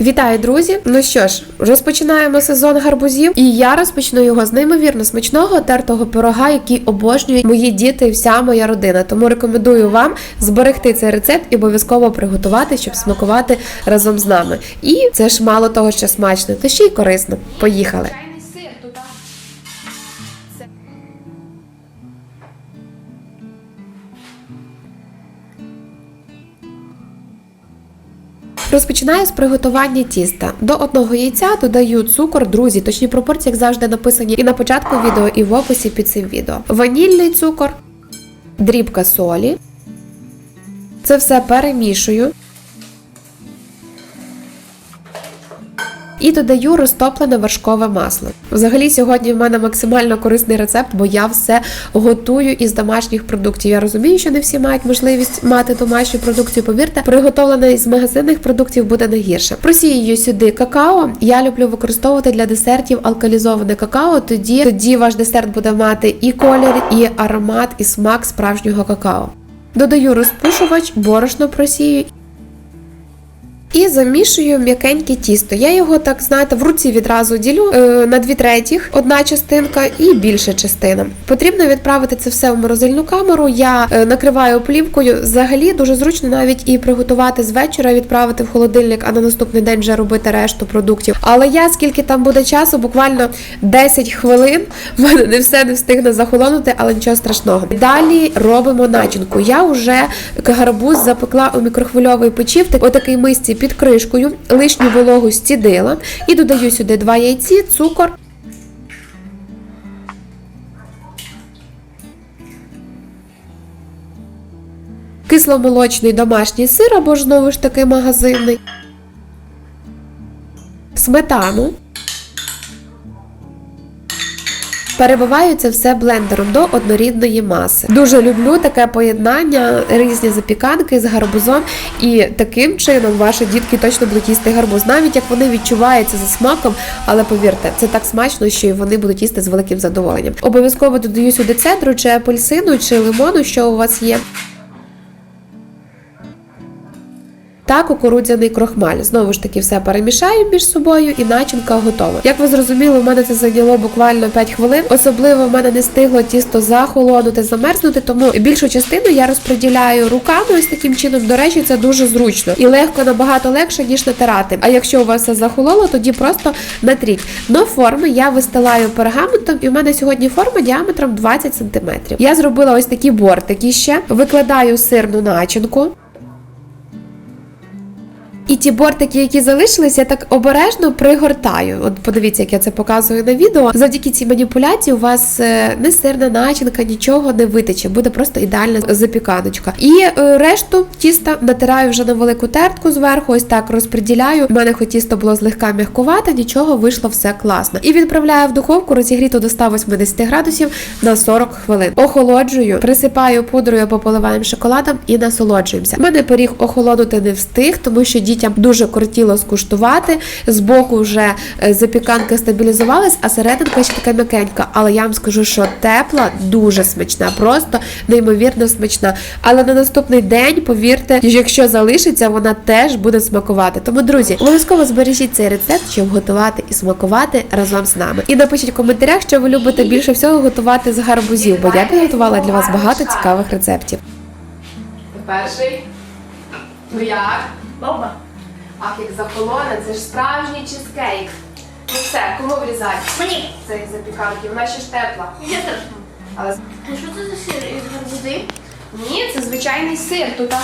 Вітаю, друзі! Ну що ж, розпочинаємо сезон гарбузів, і я розпочну його з неймовірно смачного тертого пирога, який обожнюють мої діти і вся моя родина. Тому рекомендую вам зберегти цей рецепт і обов'язково приготувати, щоб смакувати разом з нами. І це ж мало того, що смачно, то ще й корисно. Поїхали! Розпочинаю з приготування тіста. До одного яйця додаю цукор, друзі, точні пропорції, як завжди, написані і на початку відео, і в описі під цим відео. Ванільний цукор, дрібка солі. Це все перемішую. І додаю розтоплене вершкове масло. Взагалі, сьогодні в мене максимально корисний рецепт, бо я все готую із домашніх продуктів. Я розумію, що не всі мають можливість мати домашню продукцію. Повірте, приготовлене із магазинних продуктів буде не гірше. Просію сюди какао. Я люблю використовувати для десертів алкалізоване какао. Тоді тоді ваш десерт буде мати і колір, і аромат, і смак справжнього какао. Додаю розпушувач, борошно просію і замішую м'якеньке тісто. Я його так знаєте в руці відразу ділю е, на дві третіх, одна частинка і більша частина. Потрібно відправити це все в морозильну камеру. Я е, накриваю плівкою. Взагалі дуже зручно навіть і приготувати з вечора, відправити в холодильник, а на наступний день вже робити решту продуктів. Але я скільки там буде часу, буквально 10 хвилин. В мене не все не встигне захолонути, але нічого страшного. Далі робимо начинку. Я вже гарбуз запекла у мікрохвильовій печі в так- отакій мисці під кришкою, лишню вологу стідила і додаю сюди два яйці, цукор. Кисломолочний домашній сир або ж знову ж таки магазинний. Сметану. Перебиваю це все блендером до однорідної маси. Дуже люблю таке поєднання, різні запіканки з гарбузом, і таким чином ваші дітки точно будуть їсти гарбуз, навіть як вони відчуваються за смаком, але повірте, це так смачно, що і вони будуть їсти з великим задоволенням. Обов'язково додаю сюди цедру, чи апельсину, чи лимону, що у вас є. Та кукурудзяний крохмаль. Знову ж таки, все перемішаю між собою і начинка готова. Як ви зрозуміли, у мене це зайняло буквально 5 хвилин. Особливо в мене не стигло тісто захолонути, замерзнути, тому більшу частину я розподіляю руками ось таким чином. До речі, це дуже зручно і легко набагато легше ніж натирати. А якщо у вас все захололо, тоді просто натріть. Но форми я вистилаю пергаментом, і в мене сьогодні форма діаметром 20 см. Я зробила ось такі бортики ще, викладаю сирну начинку. І ті бортики, які залишились, я так обережно пригортаю. От подивіться, як я це показую на відео. Завдяки цій маніпуляції у вас не сирна начинка, нічого не витече, буде просто ідеальна запіканочка. І е, решту тіста натираю вже на велику тертку зверху, ось так розподіляю. У мене хоч тісто було злегка м'ягкувате, нічого вийшло все класно. І відправляю в духовку розігріту до 180 градусів на 40 хвилин. Охолоджую, присипаю пудрою або поливаємо шоколадом і насолоджуємося. У мене пиріг охолонути не встиг, тому що дітям дуже кортіло скуштувати. Збоку вже е, запіканка стабілізувалась, а серединка ще така м'якенька. Але я вам скажу, що тепла, дуже смачна, просто неймовірно смачна. Але на наступний день, повірте, якщо залишиться, вона теж буде смакувати. Тому, друзі, обов'язково збережіть цей рецепт, щоб готувати і смакувати разом з нами. І напишіть в коментарях, що ви любите більше всього готувати з гарбузів, бо я підготувала для вас багато цікавих рецептів. перший. Ну як? Бомба. Ах, як захолоне, це ж справжній чизкейк. Ну все, кому врізати? Мені. Цей запіканки, вона ще ж тепла. Я теж. Але А що це за сир із гарбузи? ні, це звичайний сир. Тут а,